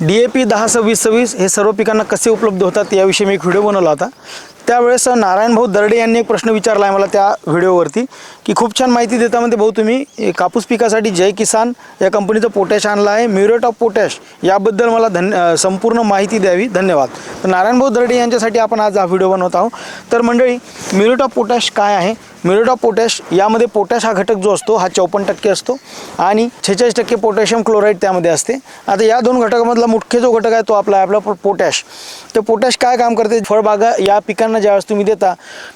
D A P दहा सव्वीस सव्वीस हे सर्व पिकांना कसे उपलब्ध होतात याविषयी मी एक व्हिडिओ बनवला होता. त्यावेळेस नारायणभाऊ दर्डे यांनी एक प्रश्न विचारला आहे मला त्या व्हिडिओवरती की खूप छान माहिती देता म्हणते भाऊ तुम्ही कापूस पिकासाठी जय किसान या कंपनीचं पोटॅश आणलं आहे म्युरेट ऑफ पोटॅश याबद्दल मला धन्य संपूर्ण माहिती द्यावी धन्यवाद. तर नारायणभाऊ दर्डे यांच्यासाठी आपण आज हा व्हिडिओ बनवत आहोत. तर मंडळी म्युरेट ऑफ पोटॅश काय आहे? म्युरेट ऑफ पोटॅश यामध्ये पोटॅश हा घटक जो असतो हा चौपन्न टक्के असतो आणि छेचाळीस टक्के पोटॅशियम क्लोराईड त्यामध्ये असते. आता या दोन घटकामधला मुख्य जो घटक आहे तो आपला आहे आपला पोटॅश. तर पोटॅश काय काम करते? फळबागा या पिकांना ज्यावेळेस तुम्ही देता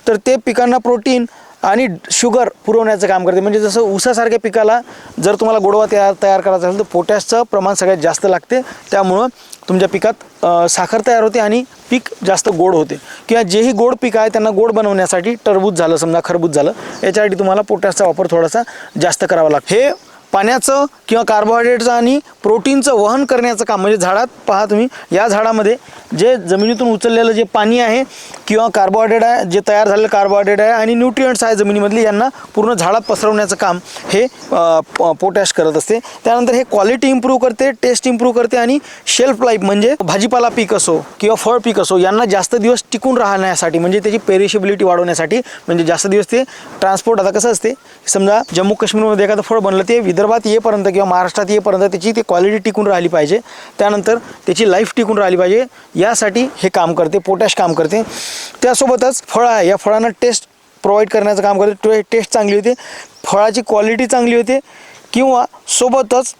तर ते पिकांना प्रोटीन आणि शुगर पुरवण्याचं काम करते. म्हणजे जसं ऊसासारख्या पिकाला जर तुम्हाला गोडवा तयार तयार करायचा असेल तर पोटॅशचं प्रमाण सगळ्यात जास्त लागते. त्यामुळं तुमच्या पिकात साखर तयार होते आणि पीक जास्त गोड होते. किंवा जेही गोड पीक आहे त्यांना गोड बनवण्यासाठी टरबूज झालं समजा खरबूज झालं याच्यासाठी तुम्हाला पोटॅशचा वापर थोडासा जास्त करावा लागतो. हे पाण्याचं किंवा कार्बोहायड्रेटचं आणि प्रोटीनचं वहन करण्याचं काम म्हणजे झाडात पहा तुम्ही या झाडामध्ये जे जमिनीतून उचललेलं जे पाणी आहे किंवा कार्बोहायड्रेट आहे जे तयार झालेलं कार्बोहायड्रेट आहे आणि न्यूट्रियंट्स आहे जमिनीमधले यांना पूर्ण झाडात पसरवण्याचं काम हे पोटॅश करत असते. त्यानंतर हे क्वालिटी इम्प्रूव्ह करते टेस्ट इम्प्रूव्ह करते आणि शेल्फ लाईफ म्हणजे भाजीपाला पीक असो किंवा फळ पीक असो यांना जास्त दिवस टिकून राहण्यासाठी म्हणजे त्याची पेरिशेबिलिटी वाढवण्यासाठी म्हणजे जास्त दिवस ते ट्रान्सपोर्ट आता कसं असते समजा जम्मू काश्मीरमध्ये एखादं फळ बनलं ते विदर्भात येईपर्यंत किंवा महाराष्ट्रात येईपर्यंत त्याची ती क्वालिटी टिकून राहिली पाहिजे. त्यानंतर त्याची लाईफ टिकून राहिली पाहिजे. यासाठी हे काम करते पोटॅश काम करते. त्यासोबतच फळं आहे. या फळांना टेस्ट प्रोव्हाइड करण्याचं काम करते. टे टेस्ट चांगली होते. फळाची क्वालिटी चांगली होते. किंवा सोबतच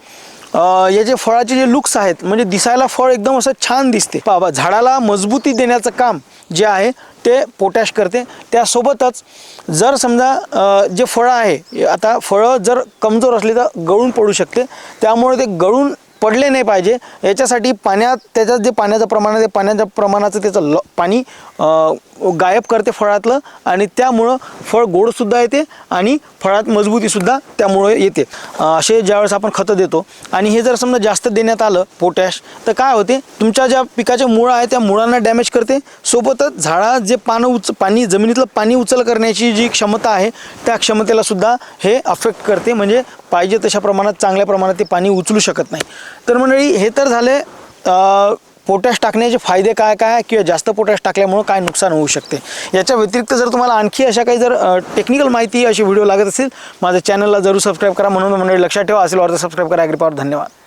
या याचे फळाचे जे लुक्स आहेत म्हणजे दिसायला फळ एकदम असं छान दिसते. बाबा झाडाला मजबूती देण्याचं काम जे आहे ते पोटॅश करते. त्यासोबतच जर समजा जे फळं आहे आता फळं जर कमजोर असली तर गळून पडू शकते. त्यामुळे ते गळून पडले नाही पाहिजे. याच्यासाठी पाण्यात त्याच्यात जे पाण्याचं प्रमाण आहे ते पाण्याच्या प्रमाणाचं त्याचं ल पाणी गायब करते फळातलं आणि त्यामुळं फळ गोडसुद्धा येते आणि फळात मजबूतीसुद्धा त्यामुळे येते. असे ज्यावेळेस आपण खतं देतो आणि हे जर समजा जास्त देण्यात आलं पोटॅश तर काय होते? तुमच्या ज्या पिकाच्या मुळं आहे त्या मुळांना डॅमेज करते. सोबतच झाडा जे पानं उच पाणी जमिनीतलं पाणी उचल करण्याची जी क्षमता आहे त्या क्षमतेला सुद्धा हे अफेक्ट करते. म्हणजे पाहिजे तशा प्रमाणात चांगल्या प्रमाणात ते पाणी उचलू शकत नाही. तर मंडळी हे तर झाले पोटॅश टाकण्याचे फायदे काय काय किंवा जास्त पोटॅश टाकल्यामुळं काय नुकसान होऊ शकते? याच्या व्यतिरिक्त जर तुम्हाला आणखी अशा काही जर टेक्निकल माहिती अशी व्हिडिओ लागत असेल माझ्या चॅनलला जरूर सबस्क्राईब करा. म्हणून मंडळी लक्षात ठेवा. असेल वाटतं सबस्क्राईब करा. अग्रिपावर धन्यवाद.